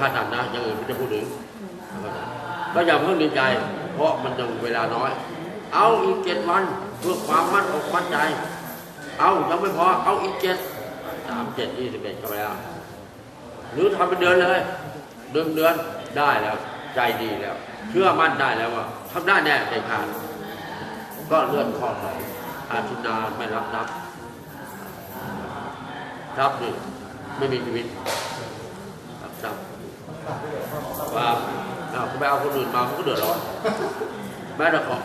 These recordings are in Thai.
ถ้าทันนะอย่างอื่นไม่จะพูดถึงก็อย่าเพิ่งดีใจ เพราะมันยังเวลาน้อย เอาอีกเจ็ดวันเพื่อความมั่นอกมั่นใจ เอายังไม่พอเอาอีกเจ็ดสามเจ็ดยี่สิบเอ็ดก็ไปแล้วหรือทำเป็นเดือนเลยเดือนเดือนได้แล้ว ใจดีแล้ว เชื่อมั่นได้แล้วว่าทำได้แน่ใจขาดก็เลื่อนข้อสองอาทิตนาไม่รับนับรับหนึ่งไม่มีชีวิตรับทรัพย์ ไปเอาคนอื่นมามันก็เดือดร้อนแม้แต่ของ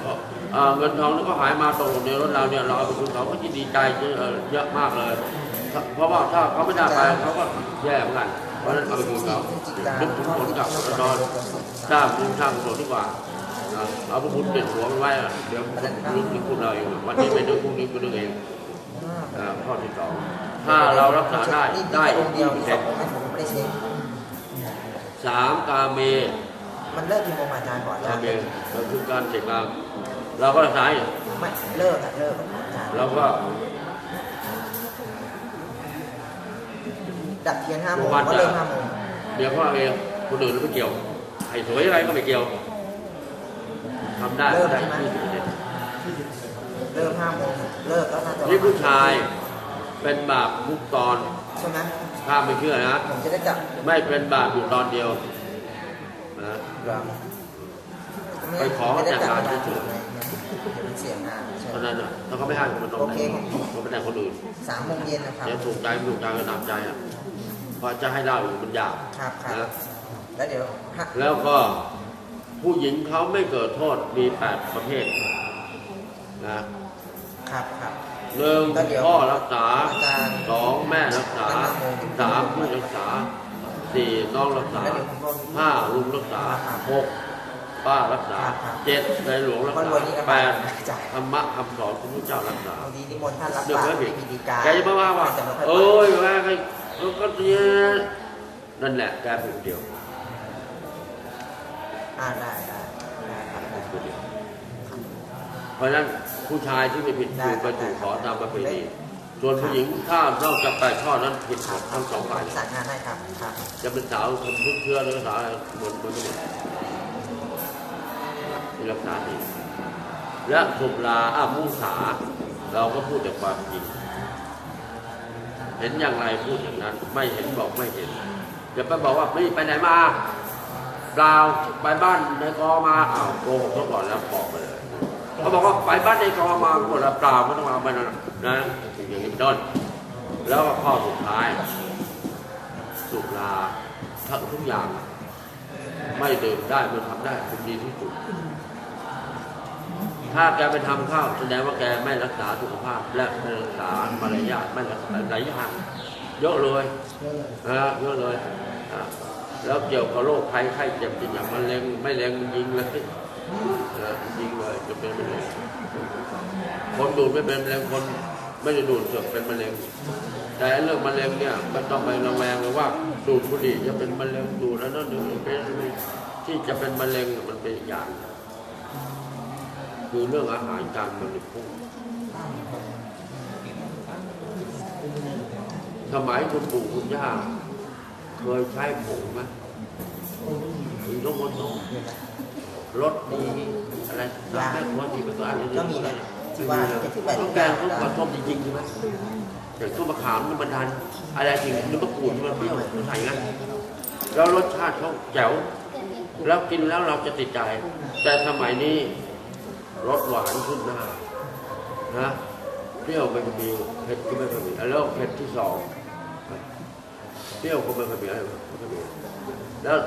เอ่อเงินทองที่เขาหายมาตกในรถเราเนี่ยเราเอาไปคืนเขาก็จะดีใจเอ่อเยอะมากเลย เพราะว่าถ้าเขาไม่ได้ไปเขาก็แย่เหมือนกันเพราะฉะนั้นเอาไปคืนเขานึกถึงผลกับกระดอนสร้างบุญสร้างกุศลดีกว่านะเอาพระคุณติดหัวมันไว้อะเดี๋ยวนึกถึงคุณเราเองวันนี้ไม่นึกพรุ่งนี้ก็นึกเองอ่าข้อที่สองถ้าเรารักษาได้ได้องค์เดียี่ยวสิบมีเปอร์สเซ็อนงต์องค์ไม่ผมไม่ได้เช็คสามกาเม มันเลิกกี่โมงอาจารย์ก่อนกาอาจารย์เมก็คือการเสกกามเราก็รักษาอยู่ไม่เลิกอะเลิกอะอาจารย์เราก็ดับเทียนห้าโมงวันก็จะเลิกห้าโมงเดี๋ยวพ่อเองคนอื่นไม่เกี่ยวไอ้สวยอะไรก็ไม่เกี่ยวทำได้ก็ได้ที่สุดเนี่ยเลิกห้าโมงเลิกแล้วน่าจะนี่ผู้ชายเป็นบาปทุกตอนใช่ไหมถ้าไม่เชื่อนะผมจะได้จับไม่เป็นบาปอยู่ตอนเดียว นะรางไปขอจะได้จับจัดการเวลาเฉถูยกๆไหมเดี๋ยวมันเสียงหน้าใช่เพราะฉะนั้นน่ะถ้าเขาไม่ให้มันตรงไหนเขาไม่ได้คนอื่นสามโมงเย็นนะครับเดี๋ยวถูกใจไม่ถูกใจก็ตามใจอะเพราะจะให้เล่าอยู่มันยากครับครับนะแล้วเดี๋ยวฮะแล้วก็ผู้หญิงเขาไม่เกิดโทษมีแปดประเภทนะครับครับหนึ่งแล้วเดี๋ยวพ่อรักษาอาจารย์สองแม่รักษาสามผู้รักษา สี่น้องรักษาแล้วเดี๋ยวผมลงห้าลุงรักษาครับหกป้ารักษาครับเจ็ดในหลวงรักก็ษารวยนี่นะแปดจ่ายธรรมะคำสอนของพระเจ้ารักษาบางทีนิมนต์ท่านรับเดี๋ยวปากเพื่อนไม่ผิดมีดีกาแกจะมาว่าว่าจะไม่ค่อยไปเอ้ยแม่ก็ก็เนี่ยนั่นแหละแกผิดเดียวอ่าได้ได้ได้ครับได้ผิดเดียวเพราะฉะนั้นผู้ชายที่ไม่ผิดได้คือไปถูกขอตามประเพณี ส่วนผู้หญิงถ้านอกจากแปดข้อนั้นผิดหมดทั้งสองฝ่ายสั่งงานให้ครับครับจะเป็นสาวคนพุทธเชื้อหรือสาวอะไรเหมือนเหมือนกันหมดที่รักษาดีและสุราอามุสาเราก็พูดแต่ความจริง เห็นอย่างไรพูดอย่างนั้น ไม่เห็นบอกไม่เห็นอย่าไปบอกว่าไม่ไปไหนมาเปล่าไปบ้านในกอมาอ้าวโกหกเขาก่อนแล้วบอกไปเลยเขาบอกว่าไปบ้านในกอมาหมดแล้วเปล่าไม่ต้องเอาไปนะนะ อย่างนี้เป็นต้น แล้วก็ข้อสุดท้าย สุราทั้งทุกอย่าง ไม่ดื่มได้มันทำได้เป็นดีที่สุด ถ้าแกไปทำข้าวแสดงว่าแกไม่รักษาสุขภาพ และไม่รักษามารยาทไม่รักษาหลายอย่างเยอะเลยนะเยอะเลยแล้วเกี่ยวกับโรคภัยไข้เจ็บอย่างมะเร็งไม่เร็งยิงเลยยิงเลยจะเป็นมะเร็งคนดูดไม่เป็นมะเร็งคน ไม่ได้ดูดเสือกเป็นมะเร็ง แต่เรื่องมะเร็งเนี่ยไม่ต้องไประแวงเลยว่าดูดบุหรี่จะเป็นมะเร็งดูดแล้วนั่นหนี่งเป็นที่จะเป็นมะเร็งมันเป็นอย่างคือเรื่องอาหารการบริโภคสมัยคุณปู่คุณย่าเคยใช้ผงไหมถึงต้องมนต้องรถดีอะไรสามแม่ครัวที่เป็นตัวอะไรก็มีแหละ ที่ว่าที่แบบต้องแกงต้องผสมจริงๆใช่ไหมแต่ต้นมะขามนี่มันดันอะไรจริงนึกมะกรูดที่มันเปรี้ยวใส่งั้นแล้วรสชาติเขาแจ๋วแล้วกินแล้วเราจะติดใจ แต่สมัยนี้รสหวานขึ้นหน้านะเปรี้ยวไม่ค่อยมีเผ็ดก็ไม่ค่อยมีแล้วเผ็ดที่สองเปรี้ยวก็ไม่ค่อยมีอะไรไม่ค่อยมีแล้ว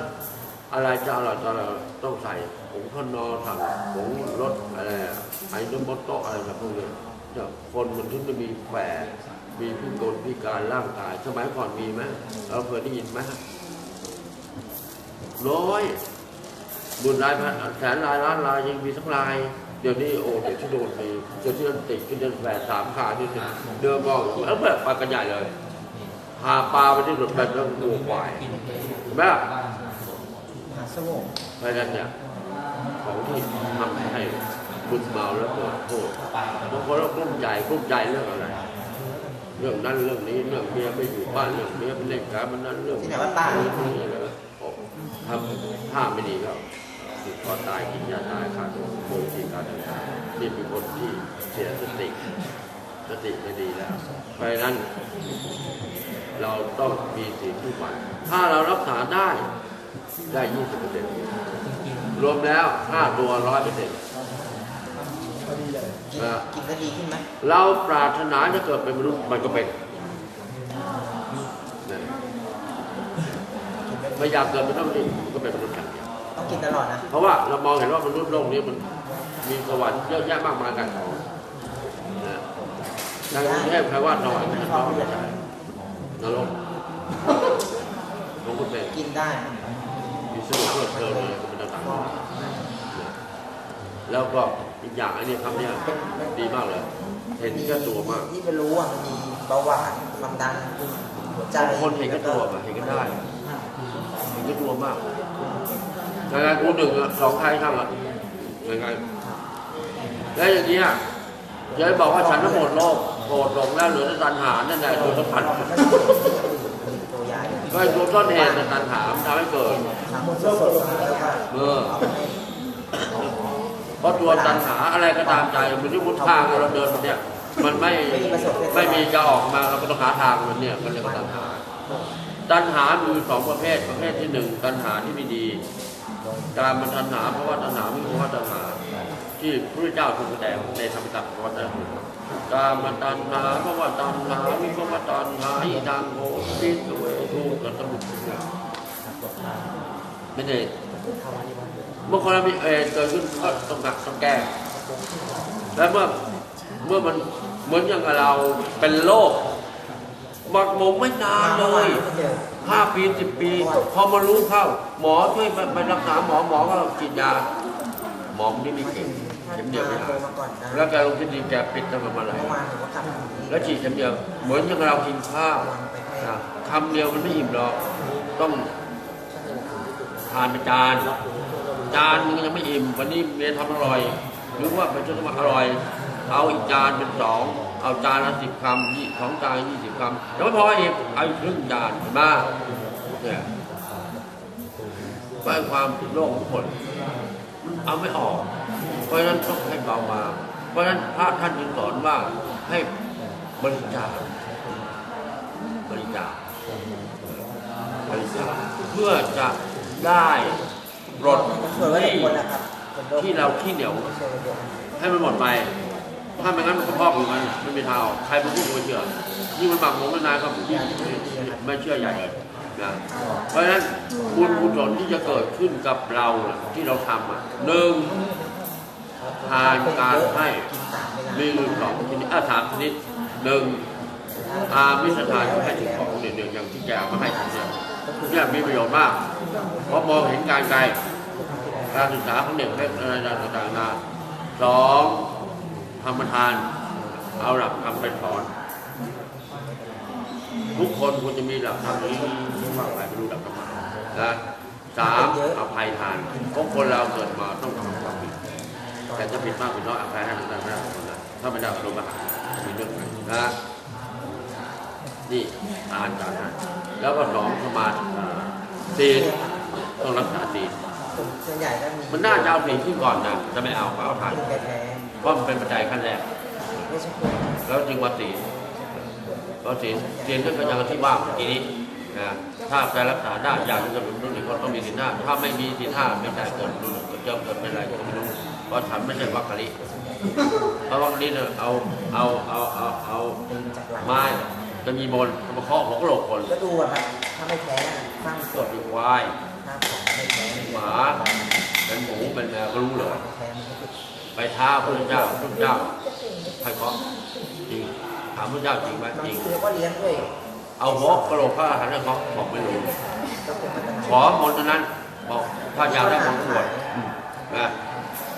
อะไรจะอร่อยจะอร่อยต้องใส่ผงข้าวนอสั่งผงรสอะไรอะไอ้นมโตอะไรแบบพวกนี้เนี่ยคนมันถึงจะมีแฝดมีพิกลพิการร่างกาย สมัยก่อนมีไหมเราเคยได้ยินไหมน้อยบุญรายพันแสนรายล้านรายยังมีสักราย เดี๋ยวนี้โอ้เดี๋ยวที่โดนไปเดี๋ยวที่โดนติดก็เดินแฝดสามขาที่เนี่ยเดินมองเออแบบปลากันใหญ่เลยพาปลาไปที่หลุดแบบแล้วงูควายเห็นไหมล่ะหาสวง เพราะฉะนั้นเนี่ยของที่ทำให้คุณเมาแล้วเกิดโทษบางคนเรากลุ้มใจกลุ้มใจเรื่องอะไร เรื่องนั้นเรื่องนี้เรื่องเมียไม่อยู่บ้านเรื่องเมียเป็นเล่นการมันนั้นเรื่องที่ไหนว่าป้าเรื่องนี้เลยทำถ้าไม่ดีก็ติดคอตายกินยาตายขาดโดยที่การต่างๆนี่เป็นคนที่เสียสติสติไม่ดีแล้วเพราะฉะนั้น เราต้องมีสีทุกวันถ้าเรารักษาได้ ได้ยี่สิบเปอร์เซ็นต์รวมแล้วห้าตัวร้อยเปอร์เซ็นต์กินกินก็ดีขึ้นไหมเราปรารถนาจะเกิดเป็นมนุษย์มันก็เป็นนะไม่อยากเกิดเป็นมนุษย์มันก็เป็นมนุษย์อย่างเดียวต้องกินตลอดนะ เพราะว่าเรามองเห็นว่ามนุษย์โลกนี้มันมีสวรรค์เยอะแยะมากมายกันของนะในกรุงเทพใครว่าสวรรค์ไม่ใช่ไม่ใช่นรกหลวงพ่อเป็นกินได้ มีสนุกเพลิดเพลินเลยเป็นต่างๆนะแล้วก็อีกอย่างอันนี้คำเนี้ยดีมากเลย เห็นแค่ตัวมากที่ไปรู้อะมีเบาหวานความดันหัวใจคนเห็นแค่ตัวอะเห็นกันได้เห็นแค่ตัวมากงานกูหนึ่งอะสองใครข้างอะยังไงแล้วอย่างนี้ยจะให้บอกว่าฉันทั้งหมดโลกโกรธหลงแล้วเหลือแต่ตัณหานั่นแหละตัวสำคัญตัวยา ก็ไอ้ตัวต้นเหตุในตัณหามทำให้เกิดทำสดๆแล้วก็เออเอเพราะตัวตัณหาอะไรก็ตามใจมันที่พุทธทางเราเดินเนี่ยมันไม่ไม่มีจะออกมาเราก็ต้องหาทางมันเนี่ยมันเรียกว่าตัณหา ตัณหามีสองประเภทประเภทที่หนึ่งตัณหาที่ไม่ดีการมันตัณหาเพราะว่าตัณหาไม่รู้ว่าตัณหา ที่พระเจ้าทรงแสดงในธรรมจักรวัฏนะ การมันตัณหาเพราะว่าตัณหาวิภวตัณหาอีทางโหติสเวทุกข์กันสมุไม่ได้เมื่อคนมีเอเกิดขึ้นก็ต้องหักต้องแก้แล้วเมื่อเมื่อมันเหมือนอย่างเราเป็นโรคหมักหมมไม่นานเลยห้าปีสิบปี พอมารู้เข้า หมอช่วยไปรักษาหมอหมอก็ฉีดยาหมอมันไม่มีเข็ม เข็มเดียวไม่โทได้รมาก่อนนะแล้วแกลงที่ดีแกปิดตั้งแต่เมื่อไหร่เมื่อวานผมก็กลับแล้วฉีดเข็มเดียว เหมือนอย่างเรากินข้าววางไปให้นะคำเดียวมันไม่อิ่มหรอก ต้องทานเป็นจานจานนึงยังไม่อิ่ม วันนี้เมียทำอร่อย หรือว่าเป็นชุดมาอร่อย เอาอีกจานเป็นสอง เอาจานละสิบคำยี่สองจานยี่สิบคำยังไม่พออีกเอาอีกครึ่งจานเห็นไหมาเนี่ยก็เป็นความโลกทุกคนมันเอาไม่ออก เพราะฉะนั้นต้องให้เบามาเพราะฉะนั้นพระท่านจึงสอนว่าให้บริจาคบริจาคบริจาคเพื่อจะได้ปลดที่ที่เราขี้เหนียว ให้มันหมดไป ถ้าไม่งั้นมันก็พอกอยู่มันไม่มีทางใครเป็นผู้ไม่เชื่อยิ่งมันหมักหมมนานๆก็ไม่เชื่อใหญ่เลยนะเพราะฉะนั้นบุญกุศลที่จะเกิดขึ้นกับเราที่เราทำอะหนึ่ง ทานการให้มีอยู่สองชนิดอะสามชนิดหนึ่งอามิสทานให้ถึงของหนึ่งอย่างที่แกเอามาให้ผมเนี่ยเนี่ยมีประโยชน์มาก เพราะมองเห็นการไกลการศึกษาของเด็กให้อะไรต่างๆนาสองธรรมทาน เอาหลักธรรมไปสอน ทุกคนควรจะมีหลักธรรมนี้ว่าใครไม่รู้หลักธรรมนะสามอภัยทานเพราะคนเราเกิดมาต้องทำความ แต่จะผิดมากผิดน้อยอภัยให้ทั้งนั้นนะคนนะถ้าไม่ได้อารมณ์อาหารมีเรื่องไหนนะนี่อานจากนั้นแล้วก็สองสมาธิอ่าศีลต้องรักษาศีลส่วนใหญ่ก็มีมันน่าจะเอาศีลขึ้นก่อนนะจะไม่เอาก็เอาทานเพราะมันเป็นปัจจัยขั้นแรกแล้วจึงมาศีลก็ศีลศีลก็ย่างที่ว่าเมื่อกี้นี้นะถ้าจะรักษาได้อย่างที่กำหนดรุ่นหนึ่งก็ต้องมีศีลห้าถ้าไม่มีศีลห้าไม่ได้เกิดรุ่นหนึ่งก็จะเกิดเป็นอะไรก็ไม่รู้ เพราะฉันไม่ใช่วัคคลิเพราะวัคคลิเนี่ยเอาเอาเอาเอาเอาจากหลังไม้จะมีมนต์มาเคาะหัวกระโหลกคนก็ดูอะครับถ้าไม่แท้สร้างกกดฎเป็นควายถ้าของไม่แท้เป็นหมาเป็นหมูเป็นแมวก็รู้เลยไม่แท้มันก็ติดไปท้าพระเจ้าพระเจ้าใครเคาะจริงถามพระเจ้าจริงไหมบางจริงทีก็เลี้ยงด้วยเอาหัวกระโหลกพระอรหันต์ให้เคาะบอกไม่รู้ก็เป็นมาตรฐานขอมนต์เท่านั้นบอกถ้าอยากได้มนต์บวชอืมนะ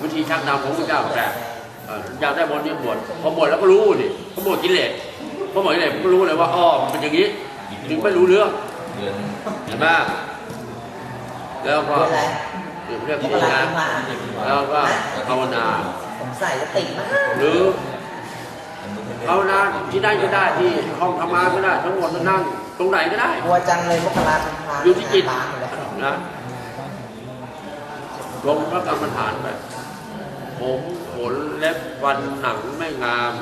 วิธีชักนำของพระเจ้าแปลกเอ่ออยากได้มนต์นี่บวชพอบวชแล้วก็รู้ดิพอบวชกิเลสพอบวชกิเลสมันก็รู้เลยว่าอ้อมันเป็นอย่างนี้ถึงไม่รู้เรื่องเห็นไหมแล้วก็เป็นไรเรียกพิจารณาแล้วก็ภาวนาผมใส่แล้วติดมากหรือภาวนาที่ได้ก็ได้ที่ห้องทำงานก็ได้ ทั้งหมดมันนั่งตรงไหนก็ได้กลัวจังเลยมกราคมพาอยู่ที่จิตล้างหมดแล้วนะลงพระกรรมฐานไป ผมขนเล็บฟันหนังไม่งาม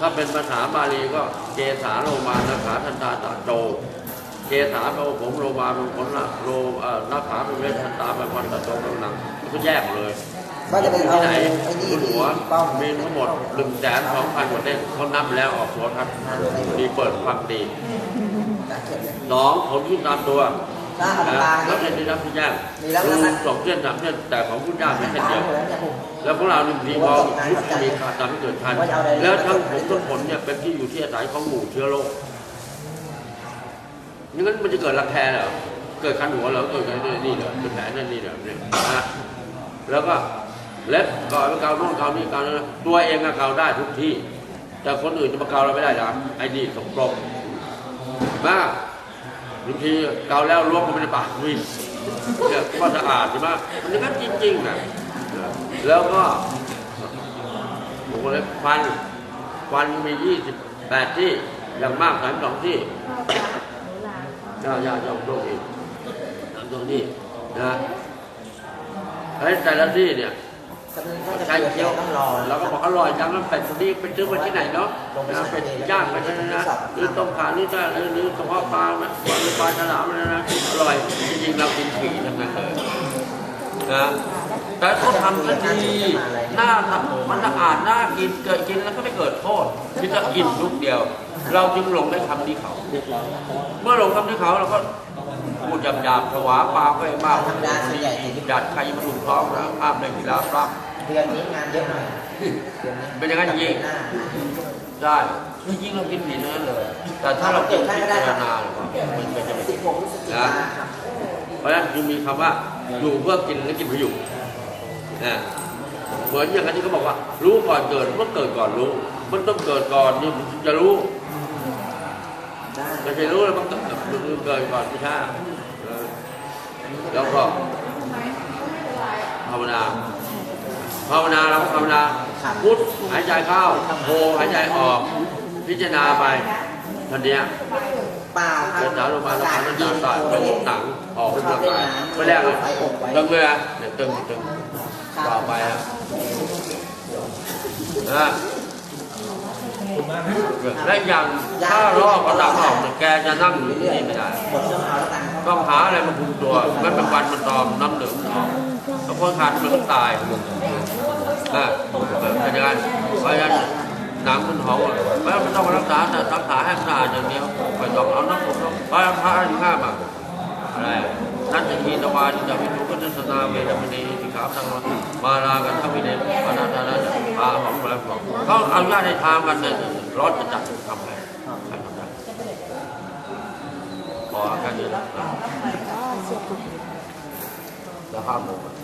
ถ้าเป็นภาษาบาลีก็เกสาโลมานาขาทันตาตาโจเกสาแปลว่าผมโลมาเป็นขนละโลเอ่อนาขาเป็นเล็บทันตาเป็นฟันตาโจเป็นหนังมันก็แยกเลยก็จะเป็นเอาที่ไหนไอ้นี่คุณที่หัวป้อมมีทั้งหมดหนึ่งแสนสองพันกว่าเส้นเขานับแล้วออกตัวครับดีเปิดฟังดีตัดเข็มเลยสองขนขึ้นตามตัว ถ้าเอานะปลาแล้วเนที่รับที่แจ้งมีแล้สองเส้นสามเส้นแต่ของคุณย่าเป็นเส้นเดียวแล้วพวกเราหนึ่งทีมองยุบมีขาดตามที่เกิดทันแล้วทั้งผมทั้งผลเนี่ยเป็นที่อยู่ที่อาศัยของหมู่เชื้อโรคงั้นมันจะเกิดรังแคเหรอเกิดคันหัวเหรอเกิดอะไรนี่เหรอเป็นแผลนั่นนี่เหรอเนี่ยนะแล้วก็เล็บก่อนเกาโน่นเกานี่เกานั่นตัวเองก็เกาได้ทุกที่ แต่คนอื่นจะมาเกาเราไม่ได้หรอกไอ้นี่สกปรกมาก บางทีเกาแล้วล้วงเข้าไปในปากวิ่งเนี่ยก็สะอาดใช่ไหมมันอย่างนั้นจริงๆนะแล้วก็ผมก็เลยฟันฟันมี 28 ที่อย่างมาก32ที่ญาติญาติยอมโลกอีกตรงที่นะไอ้แต่ละที่เนี่ย ใช้เคี้เคี้ยยววต้องรอเราก็บอกอร่อยจังแล้วเป็ดตัวนี้ไปซื้อมาที่ไหนเนาะนะเป็ดย่างไปที่นั่นนะหรือต้มขาหรือจะหรือหรือกระเพาะปลาไหมปลาหรือปลาฉลามอะไรนะอร่อยจริงๆเรากินผีทั้งนั้นเลยนะแต่เขาทำก็ดีหน้าทำมันสะอาดน่ากินเกิดกินแล้วก็ไม่เกิดโทษคิดจะกินลูกเดียว เราจึงหลงได้ทำที่เขา เมื่อหลงทำที่เขาเราก็ พูดหยาบๆถวาปลาไปมากธรรมดาส่วนใหญ่ติดหยาดใครมาถูกท้องนะภาพในกีฬาปรับเดือนนี้งานเยอะหน่อยเดือนนี้เป็นอย่างนั้นจริงหน้าได้ที่จริงเรากินผิดทั้งนั้นเลย แต่ถ้าเราเกิดพิจารณาหรือว่ามันเป็นจะไม่สิผิบดหกพฤศจิกาครับเพราะฉะนั้นจึงมีคำว่าอยู่เพื่อกินและกินเพื่ออยู่นะเหมือนอย่างนั้นที่เขาบอกว่า รู้ก่อนเกิดเมื่อเกิดก่อนรู้มันต้องเกิดก่อนนี่มันถึงจะรู้ได้ไม่ใช่รู้แล้วมันต้องเกิดก่อนไม่ใช่เออ แล้วก็ภาวนาภาวนาเราก็ภาวนาพุทธหายใจเข้าโทหายใจออก พิจารณาไปทันเนี้ยเปล่าครัเดิบนสายลงมาแล้วกาขาศแล้วดีตาตาไม่ลได้งหนังออกกำลังกายไม่แรกเลยตึงเลยนะเนี่ยตึงตึงต่อไปอะนะและอย่างถ้าลอกกระดังออกเนี่ยแกจะนั่งอยู่ที่นี่ไม่ได้ ก้องหาอะไรมาคุมตัวมันเป็นวันมันตอมน้ำเหลืองออกถ้าคนขาดมันก็ตายนะเป็นยังไงเพราะฉะนั้นหนังมันหอมไม่ไม่ต้องมารักษาแต่รักษาให้สะอาดอย่างเดียวไม่ต้องเอาน้ำผมเพราะพระอายุห้ามอะไรนั่นจะมีตะวันจะมีทุกข์ก็จะนาเวรมณีสิขาสังวรมาลากันทั้งวินัยมานานานาปาของอะไรของเขาเอาญาติในทางกันเนี่ยร้อนจะจัดทำให้ใครทำได้ ขอแค่นี้นะแล้วห้าโมงอะที่